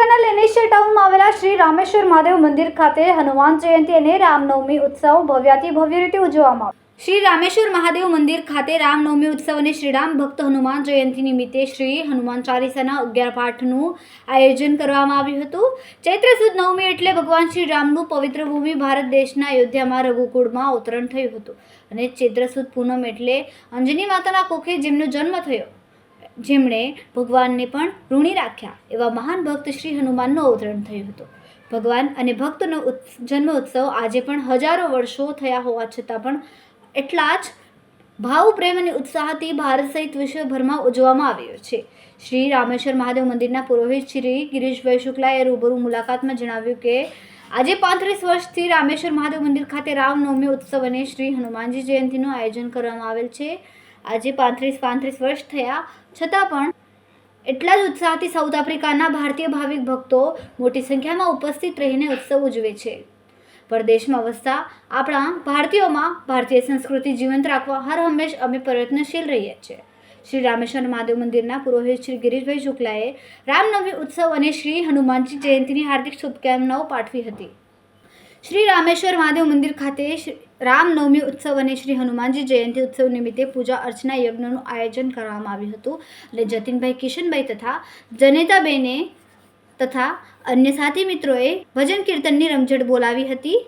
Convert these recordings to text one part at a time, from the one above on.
પાલિકાના લેનેશિયા ટાઉનમાં આવેલા શ્રી રામેશ્વર મહાદેવ મંદિર ખાતે હનુમાન જયંતિ અને રામનવમી ઉત્સવ ભવ્યાથી ભવ્ય રીતે ઉજવવામાં આવ્યો શ્રી રામેશ્વર મહાદેવ મંદિર ખાતે રામનવમી ઉત્સવ અને શ્રીરામ ભક્ત હનુમાન જયંતિ નિમિત્તે શ્રી હનુમાન ચાલીસાના અગિયાર પાઠનું આયોજન કરવામાં આવ્યું હતું. ચૈત્ર સુદ નવમી એટલે ભગવાન શ્રી રામનું પવિત્ર ભૂમિ ભારત દેશના અયોધ્યામાં રઘુકુળમાં અવતરણ થયું હતું. અને ચૈત્ર સુદ પૂનમ એટલે અંજની માતાના કોખે જેમનો જન્મ થયો. જેમણે ભગવાનને પણ ઋણી રાખ્યા એવા મહાન ભક્ત શ્રી હનુમાનનું અવતરણ થયું હતું. ભગવાન અને ભક્તનો જન્મ ઉત્સવ આજે પણ હજારો વર્ષો થયા હોવા છતાં પણ એટલા જ ભાવ, પ્રેમ અને ઉત્સાહથી ભારત સહિત વિશ્વભરમાં ઉજવવામાં આવ્યો છે. શ્રી રામેશ્વર મહાદેવ મંદિરના પુરોહિત શ્રી ગિરીશભાઈ શુક્લાએ રૂબરૂ મુલાકાતમાં જણાવ્યું કે, આજે પાંત્રીસ વર્ષથી રામેશ્વર મહાદેવ મંદિર ખાતે રામનવમી ઉત્સવ અને શ્રી હનુમાનજી જયંતિનું આયોજન કરવામાં આવેલ છે. આજે પાંત્રીસ પાંત્રીસ વર્ષ થયા. છતાં પણ એટલા જ ઉત્સાહથી સાઉથ આફ્રિકાના ભારતીય ભાવિક ભક્તો મોટી સંખ્યામાં ઉપસ્થિત રહીને ઉત્સવ ઉજવે છે. પરદેશમાં વસતા આપણા ભારતીયોમાં ભારતીય સંસ્કૃતિ જીવંત રાખવા હર હંમેશ અમે પ્રયત્નશીલ રહીએ છીએ. શ્રી રામેશ્વર મહાદેવ મંદિરના પુરોહિત શ્રી ગિરીશભાઈ શુક્લાએ રામનવમી ઉત્સવ અને શ્રી હનુમાનજી જયંતિની હાર્દિક શુભકામનાઓ પાઠવી હતી. શ્રી રામેશ્વર મહાદેવ મંદિર ખાતે રામનવમી ઉત્સવ અને શ્રી હનુમાનજી જયંતિ ઉત્સવ નિમિત્તે પૂજા અર્ચના યજ્ઞનું આયોજન કરવામાં આવ્યું હતું. અને જતીનભાઈ, કિશનભાઈ તથા જનેતાબેને તથા અન્ય સાથી મિત્રોએ ભજન કીર્તનની રમઝટ બોલાવી હતી.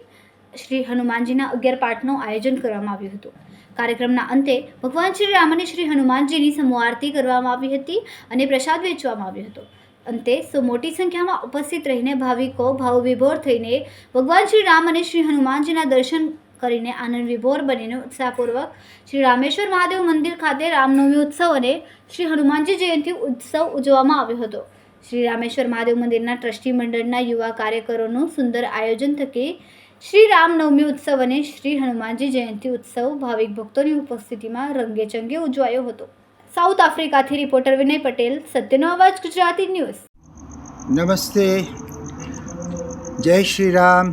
શ્રી હનુમાનજીના અગિયાર પાઠનું આયોજન કરવામાં આવ્યું હતું. કાર્યક્રમના અંતે ભગવાન શ્રી રામ અને શ્રી હનુમાનજીની સમૂહ આરતી કરવામાં આવી હતી અને પ્રસાદ વેચવામાં આવ્યો હતો. અંતે સો મોટી સંખ્યામાં ઉપસ્થિત રહીને ભાવિકો ભાવવિભોર થઈને ભગવાન શ્રી રામ અને શ્રી હનુમાનજીના દર્શન કરીને આનંદ વિભોર બનીને ઉત્સાહપૂર્વક શ્રી રામેશ્વર મહાદેવ મંદિર ખાતે રામનવમી ઉત્સવ અને શ્રી હનુમાનજી જયંતિ ઉત્સવ ઉજવવામાં આવ્યો હતો. શ્રી રામેશ્વર મહાદેવ મંદિરના ટ્રસ્ટી મંડળના યુવા કાર્યકરોનું સુંદર આયોજન થકી શ્રી રામનવમી ઉત્સવ અને શ્રી હનુમાનજી જયંતિ ઉત્સવ ભાવિક ભક્તોની ઉપસ્થિતિમાં રંગેચંગે ઉજવાયો હતો. સાઉથ આફ્રિકાથી રિપોર્ટર વિનય પટેલ, સત્યનો અવાજ, ગુજરાતી ન્યૂઝ. નમસ્તે. જય શ્રી રામ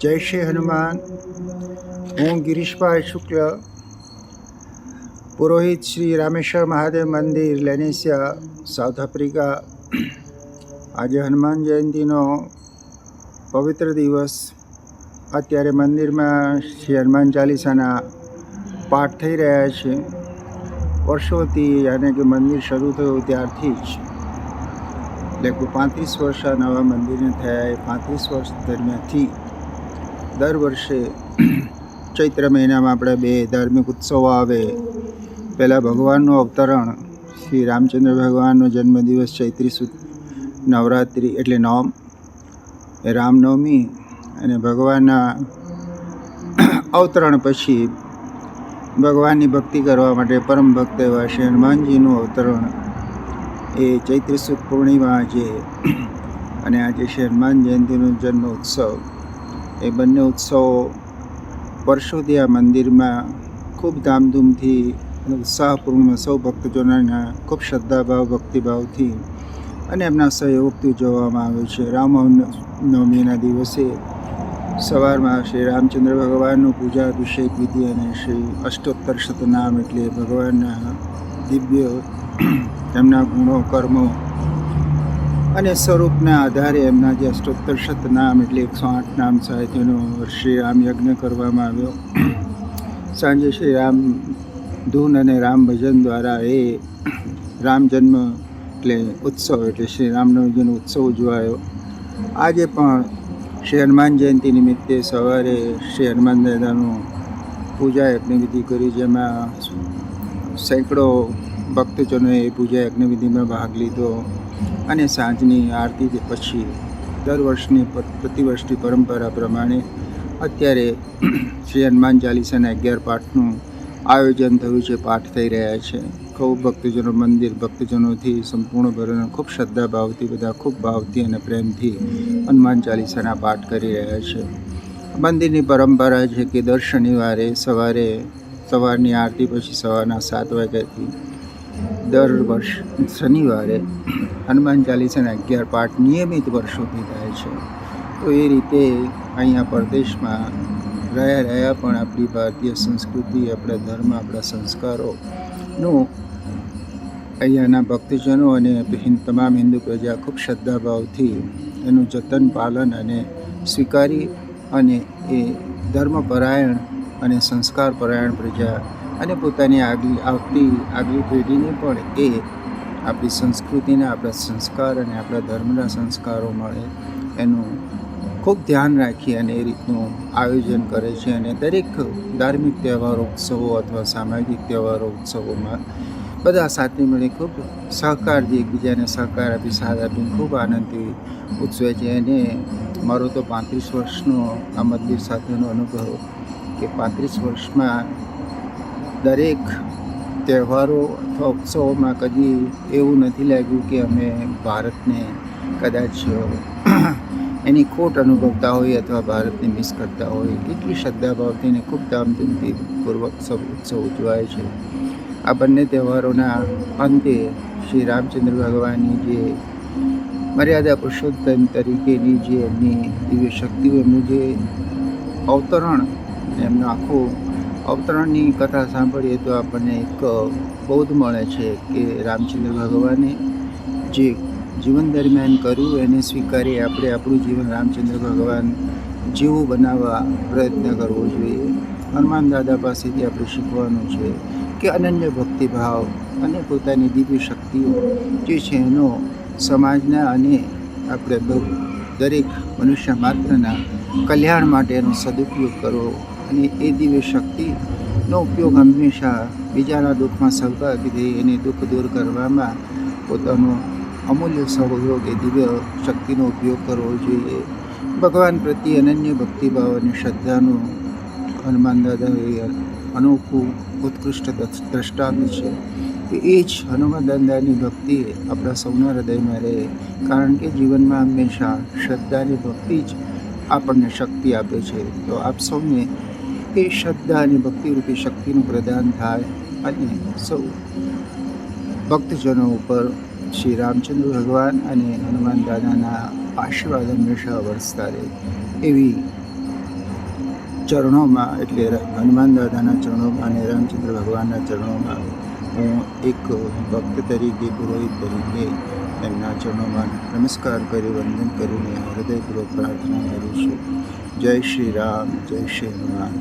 જય શ્રી હનુમાન. હું ગિરીશભાઈ શુક્લ, પુરોહિત શ્રી રામેશ્વર મહાદેવ મંદિર લેનેસિયા સાઉથ આફ્રિકા. આજે હનુમાન જયંતિનો પવિત્ર દિવસ. અત્યારે મંદિરમાં શ્રી હનુમાન ચાલીસાના પાઠ થઈ રહ્યા છે. વર્ષોથી યાને કે મંદિર શરૂ થયું ત્યારથી જ. લગભગ પાંત્રીસ વર્ષ આ નવા મંદિરને થયા એ પાંત્રીસ વર્ષ દરમિયાનથી દર વર્ષે ચૈત્ર મહિનામાં આપણે બે ધાર્મિક ઉત્સવો આવે. પહેલાં ભગવાનનું અવતરણ, શ્રી રામચંદ્ર ભગવાનનો જન્મદિવસ ચૈત્રી સુદ, નવરાત્રિ એટલે નોમ, રામનવમી અને ભગવાનના અવતરણ પછી ભગવાનની ભક્તિ કરવા માટે પરમ ભક્ત એવા શ્રી હનુમાનજીનું અવતરણ એ ચૈત્ર સુખ પૂર્ણિમા છે અને આજે શ્રી હનુમાન જયંતિનો જન્મ ઉત્સવ. એ બંને ઉત્સવો વર્ષોથી મંદિરમાં ખૂબ ધામધૂમથી ઉત્સાહપૂર્ણ સૌ ભક્તજનોના ખૂબ શ્રદ્ધાભાવ, ભક્તિભાવથી અને એમના સહયોગથી ઉજવવામાં આવે છે. રામ નવમીના દિવસે સવારમાં શ્રી રામચંદ્ર ભગવાનનું પૂજા, અભિષેક વિધિ અને શ્રી અષ્ટોત્તર શતનામ એટલે ભગવાનના દિવ્ય એમના ગુણો, કર્મો અને સ્વરૂપના આધારે એમના જે અષ્ટોત્તર શતનામ એટલે એકસો આઠ નામ સાહિત્યનો શ્રી રામ યજ્ઞ કરવામાં આવ્યો. સાંજે શ્રી રામ ધૂન અને રામ ભજન દ્વારા એ રામ જન્મ એટલે ઉત્સવ એટલે શ્રી રામનવમીનો ઉત્સવ ઉજવાયો. આજે પણ શ્રી હનુમાન જયંતિ નિમિત્તે સવારે શ્રી હનુમાન દાદાનું પૂજા યજ્ઞવિધિ કરી, જેમાં સેંકડો ભક્તજનોએ પૂજા યજ્ઞવિધિમાં ભાગ લીધો અને સાંજની આરતી પછી દર વર્ષની પ્રતિવર્ષની પરંપરા પ્રમાણે અત્યારે શ્રી હનુમાન ચાલીસાના અગિયાર પાઠનું આયોજન થયું છે, પાઠ થઈ રહ્યા છે. ખૂબ ભક્તજનો, મંદિર ભક્તજનોથી સંપૂર્ણ ભરોને ખૂબ શ્રદ્ધાભાવથી બધા, ખૂબ ભાવથી અને પ્રેમથી હનુમાન ચાલીસાના પાઠ કરી રહ્યા છે. મંદિરની પરંપરા છે કે દર શનિવારે સવારે, સવારની આરતી પછી સવારના સાત વાગ્યાથી દર વર્ષ શનિવારે હનુમાન ચાલીસાના અગિયાર પાઠ નિયમિત વર્ષોથી થાય છે. તો એ રીતે અહીંયા પરદેશમાં રહ્યા રહ્યા પણ આપણી ભારતીય સંસ્કૃતિ, આપણા ધર્મ, આપણા સંસ્કારોનું અહીંયાના ભક્તજનો અને તમામ હિન્દુ પ્રજા ખૂબ શ્રદ્ધાભાવથી એનું જતન, પાલન અને સ્વીકારી અને એ ધર્મપરાયણ અને સંસ્કારપરાયણ પ્રજા અને પોતાની આગલી, આવતી આગલી પેઢીને પણ એ આપણી સંસ્કૃતિના, આપણા સંસ્કાર અને આપણા ધર્મના સંસ્કારો મળે એનું ખૂબ ધ્યાન રાખી અને એ રીતનું આયોજન કરે છે. અને દરેક ધાર્મિક તહેવારો, ઉત્સવો અથવા સામાજિક તહેવારો, ઉત્સવોમાં બધા સાથે મળી ખૂબ સહકારથી એકબીજાને સહકાર આપી, સાથ આપીને ખૂબ આનંદથી ઉજવે છે. અને મારો તો પાંત્રીસ વર્ષનો આ મંદિર સાથેનો અનુભવ કે પાંત્રીસ વર્ષમાં દરેક તહેવારો અથવા ઉત્સવોમાં કદી એવું નથી લાગ્યું કે અમે ભારતને કદાચ એની ખોટ અનુભવતા હોઈએ અથવા ભારતને મિસ કરતા હોઈએ. એટલી શ્રદ્ધાભાવથી ને ખૂબ ધામધૂમથી પૂર્વક સૌ ઉત્સવ ઉજવાય છે. આ બંને તહેવારોના અંતે શ્રી રામચંદ્ર ભગવાનની જે મર્યાદા પુરુષોત્તમ તરીકેની જે એમની દિવ્ય શક્તિઓ, એમનું જે અવતરણ, એમનું આખું અવતરણની કથા સાંભળીએ તો આપણને એક બોધ મળે છે કે રામચંદ્ર ભગવાને જે જીવન દરમિયાન કર્યું એને સ્વીકારી આપણે આપણું જીવન રામચંદ્ર ભગવાન જેવું બનાવવા પ્રયત્ન કરવો જોઈએ. હનુમાન દાદા પાસેથી આપણે શીખવાનું છે. કે અનન્ય ભક્તિભાવ અને પોતાની દિવ્ય શક્તિઓ જે છે એનો સમાજના અને આપણે દરેક મનુષ્ય માત્રના કલ્યાણ માટે એનો સદુપયોગ કરવો અને એ દિવ્ય શક્તિનો ઉપયોગ હંમેશા બીજાના દુઃખમાં સહભાગી થઈ એને દુઃખ દૂર કરવામાં પોતાનો અમૂલ્ય સહયોગ એ દિવ્ય શક્તિનો ઉપયોગ કરવો જોઈએ. ભગવાન પ્રત્યે અનન્ય ભક્તિભાવ અને શ્રદ્ધાનું હનુમાન દાદા એ અનોખું, ઉત્કૃષ્ટ દ્રષ- દ્રષ્ટાંત છે. કે એ જ હનુમાન દાદાની ભક્તિ આપણા સૌના હૃદયમાં રહે. કારણ કે જીવનમાં હંમેશા શ્રદ્ધાની ભક્તિ જ આપણને શક્તિ આપે છે. તો આપ સૌને એ શ્રદ્ધા અને ભક્તિરૂપી શક્તિનું પ્રદાન થાય અને સૌ ભક્તજનો ઉપર શ્રી રામચંદ્ર ભગવાન અને હનુમાન દાદાના આશીર્વાદ હંમેશા વરસતા રહે. એવી ચરણોમાં, એટલે હનુમાન દાદાના ચરણોમાં અને રામચંદ્ર ભગવાનના ચરણોમાં હું એક ભક્ત તરીકે, પુરોહિત તરીકે એમના ચરણોમાં નમસ્કાર કરી, વંદન કરીને હૃદયપૂર્વક પ્રાર્થના કરું છું. જય શ્રી રામ, જય શ્રી હનુમાન.